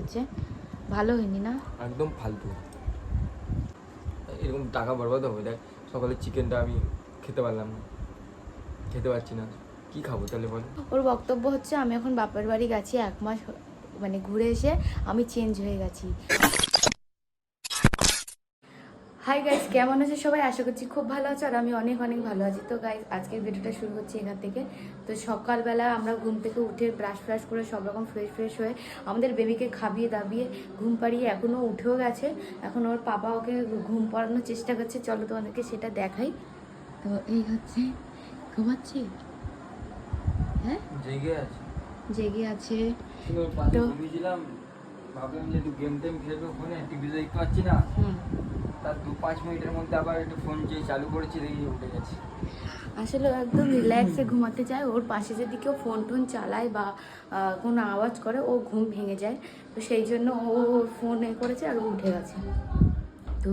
হচ্ছে ভালো হয়নি না? একদম ফালতু। এরকম টাকা বরবাদ হবে দেখ সকালে চিকেনটা আমি খেতে পারলাম না। খেতে পারছি না। কি খাব তাহলে বল? ওর বক্তব্য হচ্ছে আমি এখন বাপের বাড়ি গেছি এক মাস মানে ঘুরে এসে আমি চেঞ্জ হয়ে গেছি। হাই গাইস কেমন আছে সবাই? আশা করছি খুব ভালো আছে আর আমি অনেক অনেক ভালো আছি। তো গাইস আজকের ভিডিওটা শুরু হচ্ছে এখান থেকে। তো সকালবেলা আমরা ঘুম থেকে উঠে ব্রাশ ফ্রাশ করে সব রকম ফ্রেশ ফ্রেশ হয়ে আমাদের বেবিকে খাবিয়ে দাবিয়ে ঘুম পাড়িয়ে এখনও উঠেও গেছে। এখন ওর পাপা ওকে ঘুম পাড়ানোর চেষ্টা করছে। চলো তোমাদেরকে সেটা দেখাই। তো এই হচ্ছে ঘুমাচ্ছে? হ্যাঁ? জেগে আছে। জেগে আছে। তো- ভাবলাম যে একটু গেম টেম খেলবে ফোনে টিভি দেখতে পাচ্ছি না। হুম। তার দু পাঁচ মিনিটের মধ্যে আবার একটু ফোন যে চালু করেছি দেখি উঠে গেছে। আসলে একদম রিল্যাক্সে ঘুমাতে চায় ওর পাশে যদি কেউ ফোন টোন চালায় বা কোনো আওয়াজ করে, ও ঘুম ভেঙে যায়। তো সেই জন্য ও ফোন এ করেছে আর উঠে গেছে। তো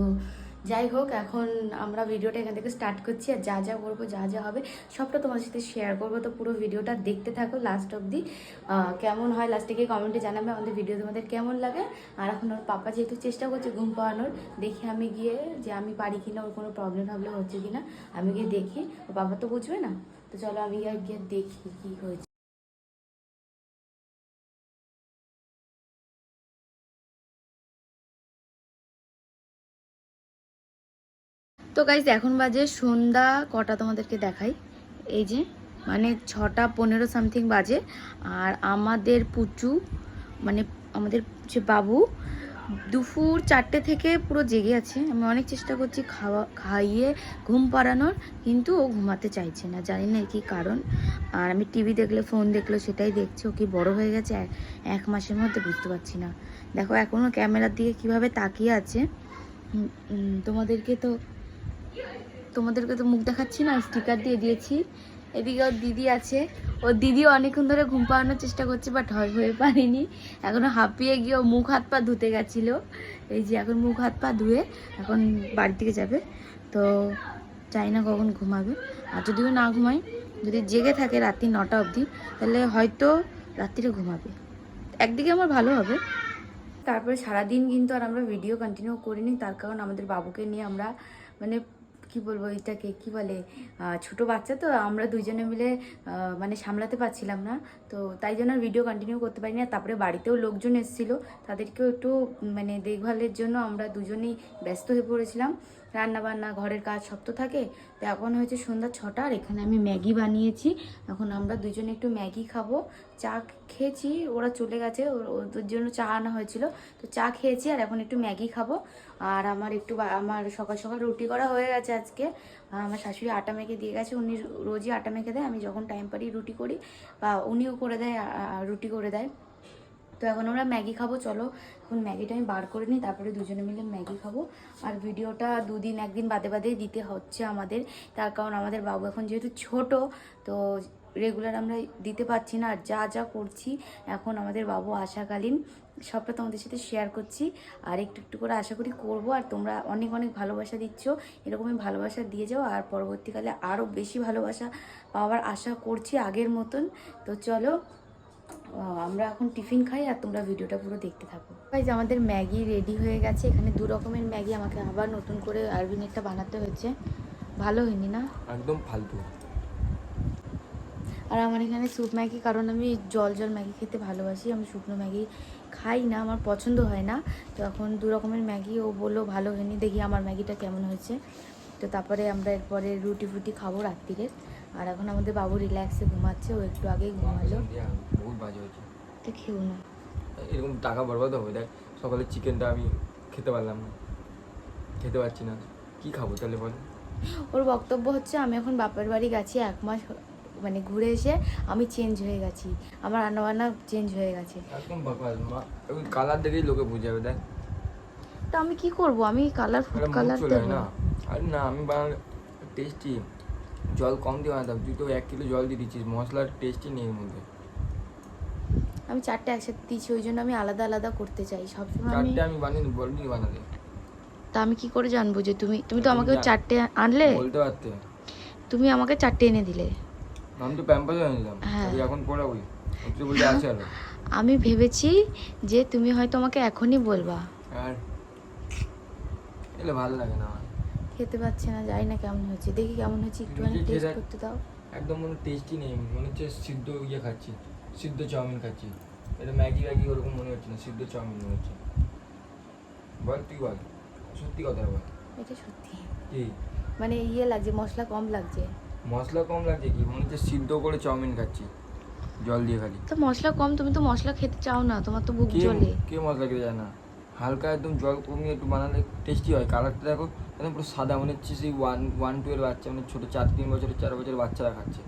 যাই হোক, এখন আমরা ভিডিওটা এখান থেকে স্টার্ট করছি আর যা যা করব, যা যা হবে, সবটা তোমার সাথে শেয়ার করব। তো পুরো ভিডিওটা দেখতে থাকো লাস্ট অবধি। কেমন হয় লাস্টে গিয়ে কমেন্টে জানাবে আমাদের ভিডিও তোমাদের কেমন লাগে। আর এখন ওর পাপা যেহেতু চেষ্টা করছে ঘুম পাওয়ানোর দেখি আমি গিয়ে যে আমি পারি কিনা, ওর কোনো প্রবলেম ভাবলে হচ্ছে কিনা আমি গিয়ে দেখি। ওর বাবা তো বুঝবে না। তো চলো আমি গিয়ে গিয়ে দেখি কি হয়েছে। তো গাইজ এখন বাজে সন্ধ্যা কটা তোমাদেরকে দেখাই। এই যে মানে ছটা পনেরো সামথিং বাজে, আর আমাদের পুচু মানে আমাদের যে বাবু, দুপুর চারটে থেকে পুরো জেগে আছে। আমি অনেক চেষ্টা করছি খাওয়া, খাইয়ে ঘুম পাড়ানোর, কিন্তু ও ঘুমাতে চাইছে না। জানি না কি কারণ। আর আমি টিভি দেখলে ফোন দেখলে সেটাই দেখছি, ও কি বড় হয়ে গেছে? এক- মাসের মধ্যে বুঝতে পারছি না। দেখো এখনও ক্যামেরার দিকে কীভাবে তাকিয়ে আছে। তোমাদেরকে তো তোমাদেরকে তো মুখ দেখাচ্ছি না স্টিকার দিয়ে দিয়েছি। এদিকে ওর দিদি আছে। ওর দিদিও অনেকক্ষণ ধরে ঘুম পাড়ানোর চেষ্টা করছে বাট হয়, হয়ে পারেনি। এখনও হাঁপিয়ে গিয়ে মুখ হাত পা ধুতে গেছিল। এই যে এখন মুখ হাত পা ধুয়ে এখন বাড়ি থেকে যাবে। তো চাই না কখন ঘুমাবে। আর যদিও না ঘুমায়, যদি জেগে থাকে রাত্রি নটা অবধি, তাহলে হয়তো রাত্রিরে ঘুমাবে। একদিকে আমার ভালো হবে। তারপরে সারাদিন কিন্তু আর আমরা ভিডিও কন্টিনিউ করিনি। তার কারণ আমাদের বাবুকে নিয়ে আমরা মানে কি বলব এটাকে, কি বলে ছোট বাচ্চা তো, আমরা দুইজনে মিলে মানে সামলাতে পারছিলাম না। তো তাই জন্য ভিডিও কন্টিনিউ করতে পারি না তারপরে বাড়িতেও লোকজন এসেছিল। তাদেরকেও একটু মানে দেখভালের জন্য আমরা দুজনেই ব্যস্ত হয়ে পড়েছিলাম। রান্না বান্না ঘরের কাজ সব তো থাকে। তো এখন হয়েছে সন্ধ্যা ছটা, আর এখানে আমি ম্যাগি বানিয়েছি। এখন আমরা দুজনে একটু ম্যাগি খাব। চা খেয়েছি, ওরা চলে গেছে ওদের জন্য চা আনা হয়েছিল। তো চা খেয়েছি, আর এখন একটু ম্যাগি খাব। আর আমার একটু আমার সকাল সকাল রুটি করা হয়ে গেছে আজকে। আমার শাশুড়ি আটা মেখে দিয়ে গেছে, উনি রোজই আটা মেখে দেয়, আমি যখন টাইম পারি রুটি করি, বা উনিও করে দেয় রুটি করে দেয়। তো এখন আমরা ম্যাগি খাব, চলো। এখন ম্যাগিটা আমি বার করে নিই, তারপরে দুজনে মিলে ম্যাগি খাব। আর ভিডিওটা দুদিন, একদিন বাদে বাদে দিতে হচ্ছে আমাদের। তার কারণ আমাদের বাবু এখন যেহেতু ছোট, তো রেগুলার আমরা দিতে পারছি না। আর যা যা করছি, এখন আমাদের বাবু আসাকালীন সবটা তোমাদের সাথে শেয়ার করছি। আর একটু একটু করে আশা করি করব। আর তোমরা অনেক অনেক ভালোবাসা দিচ্ছ। এরকমই ভালোবাসা দিয়ে যাও। আর পরবর্তীকালে আরও বেশি ভালোবাসা পাওয়ার আশা করছি আগের মতন। তো চলো আমরা এখন টিফিন খাই আর তোমরা ভিডিওটা পুরো দেখতে থাকো। গাইজ আমাদের ম্যাগি রেডি হয়ে গেছে। এখানে দু রকমের ম্যাগি আমাকে আবার নতুন করে আরবিনেরটা বানাতে হয়েছে। ভালো হয়নি না? একদম ফালতু। আর আমার এখানে স্যুপ ম্যাগি কারণ আমি জল জল ম্যাগি খেতে ভালোবাসি। আমি শুকনো ম্যাগি খাই না আমার পছন্দ হয় না। তো এখন দু রকমের ম্যাগি ও বলল ভালো হয়নি। দেখি আমার ম্যাগিটা কেমন হয়েছে। তো তারপরে আমরা এরপরে রুটি ফুটি খাব রাত্রিরে। আর এখন আমাদের বাবু রিল্যাক্সে ঘুমাচ্ছে ও একটু আগেই ঘুমালো। বহুত বাজে হয়েছে। তো খেও না। এরকম টাকা বরবাদ হবে দেখ সকালে চিকেনটা আমি খেতে পারলাম না। খেতে পারছি না। কি খাব তাহলে বল? ওর বক্তব্য হচ্ছে আমি এখন বাপের বাড়ি গেছি এক মাস মানে ঘুরে এসে আমি চেঞ্জ হয়ে গেছি। আমার রান্নাবান্না চেঞ্জ হয়ে গেছে। একদম বাপাল মা ওই কালার দেখেই লোকে বুঝে যাবে দেখ। তো আমি কি করব? আমি কালার ফুড কালার দেবো না। আর না আমি বানালে টেস্টি জল কম দিয়ে বানাতাম তুই তো এক কিলো জল দিয়ে দিচ্ছিস মশলার টেস্টই নেই এর মধ্যে। আমি চারটে একসাথে দিয়েছি ওই জন্য আমি আলাদা আলাদা করতে চাই। সবসময় আমি চারটে আমি বানিয়ে বলবি বানাতে? তা আমি কি করে জানব যে তুমি তুমি তো আমাকে চারটে আনলে? বলতে পারতে। তুমি আমাকে চারটে এনে দিলে। আমি তো প্যাম্পাস নিলাম হ্যাঁ। এখন পড়াবই। তুই বলতে আছে আরও। আমি ভেবেছি যে তুমি হয়তো আমাকে এখনই বলবা। আর? এলে ভালো লাগে না আমার। খেতে পাচ্ছি না জানি না কেমন হয়েছে। দেখি কেমন হয়েছে একটুখানি টেস্ট করতে দাও। একদম মনে টেস্টি নেই মনে হচ্ছে সিদ্ধ ইয়ে খাচ্ছি সিদ্ধ চাউমিন খাচ্ছি। এটা ম্যাগি ম্যাগি ওরকম মনে হচ্ছে না সিদ্ধ চাউমিন মনে হচ্ছে। বল তুই বল সত্যি কথা বল। এটা সত্যি। কি? মানে ইয়ে লাগছে মশলা কম লাগছে। মশলা কম লাগছে কি? মনে হচ্ছে সিদ্ধ করে চাউমিন খাচ্ছি জল দিয়ে খালি। তো মশলা কম তুমি তো মশলা খেতে চাও না তোমার তো বুক জ্বলে। কে মশলা খেতে যায় না? হালকা একদম জল কমিয়ে একটু বানালে টেস্টি হয়। কালারটা দেখো একদম পুরো সাদা মনে হচ্ছে সেই ওয়ান ওয়ান টু এর বাচ্চা মানে ছোটো চার তিন বছরের চার বছরের বাচ্চারা খাচ্ছে।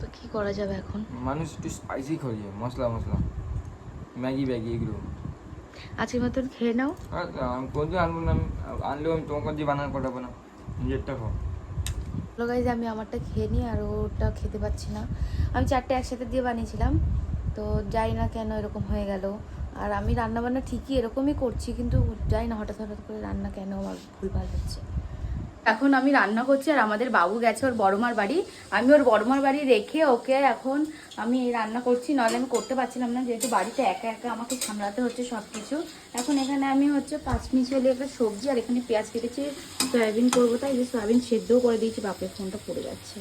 তো কি করা যাবে এখন? মানুষ একটু স্পাইসি খোঁজে মশলা মশলা। ম্যাগি ব্যাগি এগুলো। আজকের মতন খেয়ে নাও। কোনদিন আনব না আনলেও আমি তোমাকে দিয়ে বানানো পাঠাবো না নিজেরটা খাও। চলো গাইজ আমি আমারটা খেয়ে নিই আর ওটা খেতে পাচ্ছি না। আমি চারটে একসাথে দিয়ে বানিয়েছিলাম তো যাই না কেন এরকম হয়ে গেল। আর আমি রান্নাবান্না ঠিকই এরকমই করছি, কিন্তু যাই না, হঠাৎ হঠাৎ করে রান্না কেন আমার ভুলভাল হচ্ছে? এখন আমি রান্না করছি আর আমাদের বাবু গেছে ওর বড়মার বাড়ি। আমি ওর বড়মার বাড়ি রেখে ওকে এখন আমি রান্না করছি। নাহলে আমি করতে পারছিলাম না, যেহেতু বাড়িতে একা একা আমাকে সামলাতে হচ্ছে সব কিছু এখন এখানে আমি হচ্ছে পাঁচ মিনিট হলে একটা সবজি আর এখানে পেঁয়াজ কেটেছি। সয়াবিন করব তাই যে সয়াবিন সেদ্ধও করে দিয়েছি, বাপের ফোনটা পড়ে যাচ্ছে।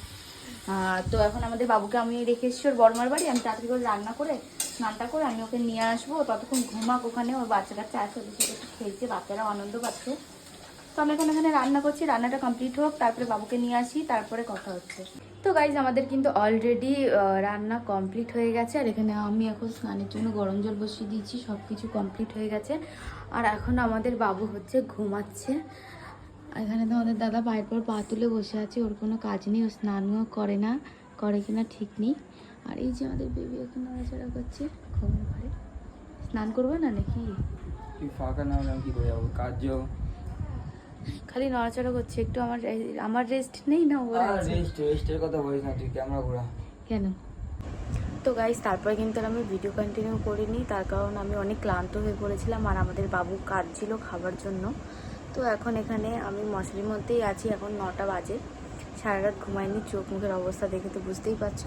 তো এখন আমাদের বাবুকে আমি রেখে এসেছি ওর বড়মার বাড়ি। আমি তাড়াতাড়ি করে রান্না করে স্নানটা করে আমি ওকে নিয়ে আসব ততক্ষণ ঘুমাক ওখানে, ওর বাচ্চা কাচ্চা আছে ওদের সাথে একটু খেলছে বাচ্চারা আনন্দ পাচ্ছে তো আমি এখন এখানে রান্না করছি, রান্নাটা কমপ্লিট হোক, তারপরে বাবুকে নিয়ে আসি, তারপরে কথা হচ্ছে। তো গাইজ আমাদের কিন্তু অলরেডি রান্না কমপ্লিট হয়ে গেছে, আর এখানে আমি এখন স্নানের জন্য গরম জল বসিয়ে দিয়েছি সব কিছু কমপ্লিট হয়ে গেছে। আর এখন আমাদের বাবু হচ্ছে ঘুমাচ্ছে। এখানে তো আমাদের দাদা পায়ের পর পা তুলে বসে আছে, ওর কোনো কাজ নেই, ও স্নানও করে না, করে কিনা ঠিক নেই। আর এই যে আমাদের বেবি এখন নড়াচড়া করছে ঘুমের ঘরে স্নান করবে না নাকি? তুই ফাঁকা না হলে আমি কী করে যাব? কাজ যাও খালি নড়াচড়া করছে একটু আমার আমার রেস্ট নেই না ওর রেস্ট রেস্টের কথা বলিস না তুই ক্যামেরা ঘোরা। কেন? তো গাইজ তারপরে কিন্তু আর আমি ভিডিও কন্টিনিউ করিনি তার কারণ আমি অনেক ক্লান্ত হয়ে পড়েছিলাম আর আমাদের বাবু কাঁদছিল খাবার জন্য। তো এখন এখানে আমি মশারির মধ্যেই আছি এখন নটা বাজে। সারা রাত ঘুমাইনি চোখ মুখের অবস্থা দেখে তো বুঝতেই পারছ।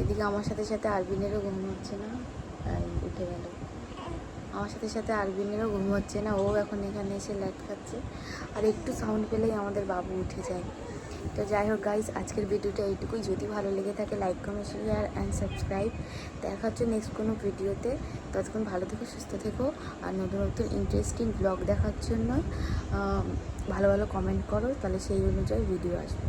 এদিকে আমার সাথে সাথে আরবিনেরও ঘুম হচ্ছে না উঠে গেল। আমার সাথে সাথে আরবিনেরও ঘুম হচ্ছে না, ও এখন এখানে এসে ল্যাট খাচ্ছে। আর একটু সাউন্ড পেলেই আমাদের বাবু উঠে যায়। তো যাই হোক গাইজ আজকের ভিডিওটা এইটুকুই। যদি ভালো লেগে থাকে like comment share and subscribe দেখা হচ্ছে নেক্সট কোনো ভিডিওতে। ততক্ষণ ভালো থেকো, সুস্থ থেকো। আর নতুন নতুন ইন্টারেস্টিং ব্লগ দেখার জন্য ভালো ভালো কমেন্ট করো, তাহলে সেই অনুযায়ী ভিডিও আসবে।